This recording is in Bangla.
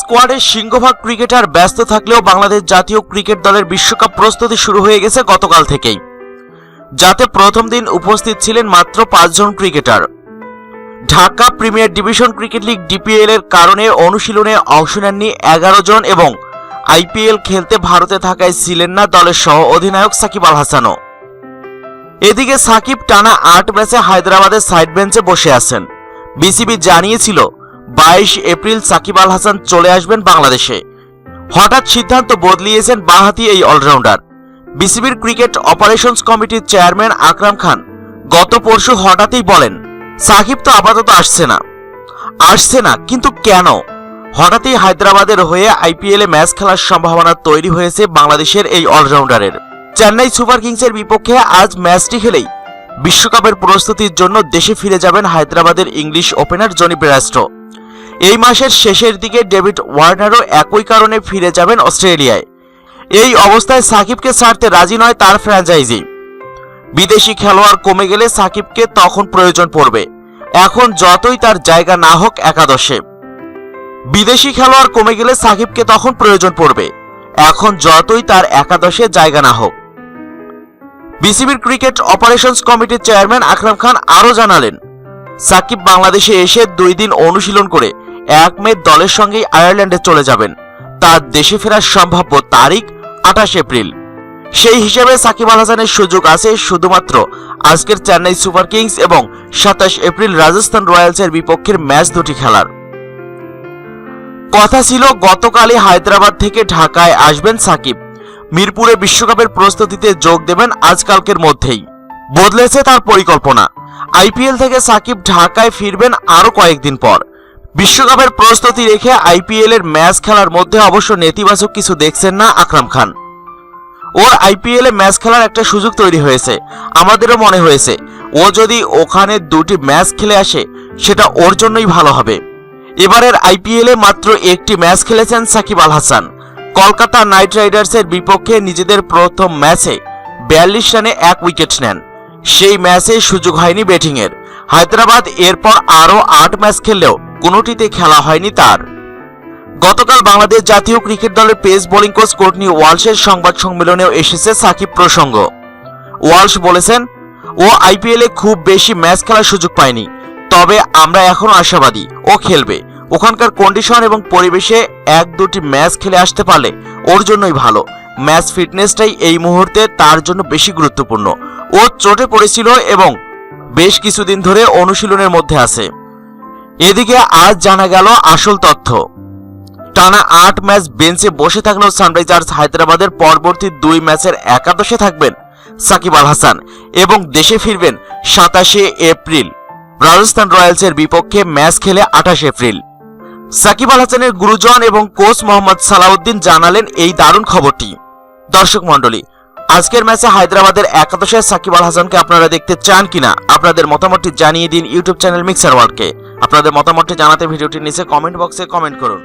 স্কোয়াডের সিংহভাগ ক্রিকেটার ব্যস্ত থাকলেও বাংলাদেশ জাতীয় ক্রিকেট দলের বিশ্বকাপ প্রস্তুতি শুরু হয়ে গেছে গতকাল থেকেই। যাতে প্রথম দিন উপস্থিত ছিলেন মাত্র পাঁচজন cricketer. Dhaka premier division cricket league DPL এর কারণে অনুশীলনে অংশ নেননি এগারো জন এবং আইপিএল খেলতে ভারতে থাকায় ছিলেন না দলের সহ অধিনায়ক সাকিব আল হাসানও। এদিকে সাকিব টানা আট ম্যাচে হায়দ্রাবাদের সাইড বেঞ্চে বসে আছেন। বিসিবি জানিয়েছিল বাইশ এপ্রিল সাকিব আল হাসান চলে আসবেন বাংলাদেশে। হঠাৎ সিদ্ধান্ত বদলিয়েছেন বাঁহাতি এই অলরাউন্ডার। বিসিবির ক্রিকেট অপারেশনস কমিটির চেয়ারম্যান আকরাম খান গত পরশু হঠাৎই বলেন, সাকিব তো আপাতত আসছে না। আসছে না, কিন্তু কেন? হঠাৎই হায়দ্রাবাদের হয়ে আইপিএলে ম্যাচ খেলার সম্ভাবনা তৈরি হয়েছে বাংলাদেশের এই অলরাউন্ডারের। চেন্নাই সুপার কিংসের বিপক্ষে আজ ম্যাচটি খেলেই বিশ্বকাপের প্রস্তুতির জন্য দেশে ফিরে যাবেন হায়দ্রাবাদের ইংলিশ ওপেনার জনি ব্রাস্টো। এই মাসের শেষের দিকে ডেভিড ওয়ার্নারও একই কারণে ফিরে যাবেন অস্ট্রেলিয়ায়। এই অবস্থায় সাকিবকে ছাড়তে রাজি নয় তার ফ্র্যাঞ্চাইজি। বিদেশি খেলোয়াড় কমে গেলে সাকিবকে তখন প্রয়োজন পড়বে। এখন যতই তার জায়গা না হোক একাদশে। বিদেশি খেলোয়াড় কমে গেলে সাকিবকে তখন প্রয়োজন পড়বে। এখন যতই তার একাদশে জায়গা না হোক। বিসিবির ক্রিকেট অপারেশনস কমিটির চেয়ারম্যান আকরাম খান আরও জানালেন, সাকিব বাংলাদেশে এসে দুই দিন অনুশীলন করে এক মে দলের সঙ্গেই আয়ারল্যান্ডে চলে যাবেন। তার দেশে ফেরার সম্ভাব্য তারিখ আঠাশ এপ্রিল। সেই হিসেবে সাকিব আল হাসানের সুযোগ আছে শুধুমাত্র আজকের চেন্নাই সুপার কিংস এবং সাতাশ এপ্রিল রাজস্থান রয়্যালসের বিপক্ষের ম্যাচ দুটি খেলার। কথা ছিল, গতকালই হায়দ্রাবাদ থেকে ঢাকায় আসবেন সাকিব। মিরপুরে বিশ্বকাপের প্রস্তুতিতে যোগ দেবেন আজকালকের মধ্যেই। বদলেছে তার পরিকল্পনা। আইপিএল থেকে সাকিব ঢাকায় ফিরবেন আরও কয়েকদিন পর। বিশ্বকাপের প্রস্তুতি রেখে আইপিএল এর ম্যাচ খেলার মধ্যে অবশ্য নেতিবাচক কিছু দেখছেন না আকরাম খান। ওর আইপিএল ম্যাচ খেলার একটা সুযোগ তৈরি হয়েছে, আমাদেরও মনে হয়েছে। ও যদি ওখানে দুটি ম্যাচ খেলে আসে, সেটা ওর জন্যই ভালো হবে। এবারের আইপিএল মাত্র একটি ম্যাচ খেলেছেন সাকিব আল হাসান। কলকাতা নাইট রাইডার্সের বিপক্ষে নিজেদের প্রথম ম্যাচে বিয়াল্লিশ রানে এক উইকেট নেন। সেই ম্যাচে সুযোগ হয়নি ব্যাটিংয়ের। হায়দ্রাবাদ এরপর আরও আট ম্যাচ খেললেও কোনোটিতে খেলা হয়নি তার। গতকাল বাংলাদেশ জাতীয় ক্রিকেট দলের পেস বোলিং কোচ কোর্টনি ওয়ালসের সংবাদ সম্মেলনেও এসেছে সাকিব প্রসঙ্গ। ওয়ালস বলেছেন, ও আইপিএলে খুব বেশি ম্যাচ খেলার সুযোগ পায়নি, তবে আমরা এখনও আশাবাদী, ও খেলবে। ওখানকার কন্ডিশন এবং পরিবেশে এক দুটি ম্যাচ খেলে আসতে পারলে ওর জন্যই ভালো। ম্যাচ ফিটনেসটাই এই মুহূর্তে তার জন্য বেশি গুরুত্বপূর্ণ। ও চোটে পড়েছিল এবং বেশ কিছুদিন ধরে অনুশীলনের মধ্যে আছে। এদিকে আজ জানা গেল আসল তথ্য। টানা আট ম্যাচ বেঞ্চে বসে থাকলেও সানরাইজার্স হায়দ্রাবাদের পরবর্তী দুই ম্যাচের একাদশে থাকবেন সাকিব আল হাসান এবং দেশে ফিরবেন সাতাশে এপ্রিল। রাজস্থান রয়্যালসের বিপক্ষে ম্যাচ খেলে আঠাশ এপ্রিল। সাকিব আল হাসানের গুরুজন এবং কোচ মোহাম্মদ সালাউদ্দিন জানালেন এই দারুণ খবরটি। দর্শক মণ্ডলী, আজকের ম্যাচে হায়দ্রাবাদের একাদশে সাকিব আল হাসানকে আপনারা দেখতে চান কিনা? আপনাদের মতামতটি জানিয়ে দিন ইউটিউব চ্যানেল মিক্সার ওয়ার্ল্ডকে। আপনাদের মতামতটি জানাতে ভিডিওটির নিচে কমেন্ট বক্সে কমেন্ট করুন।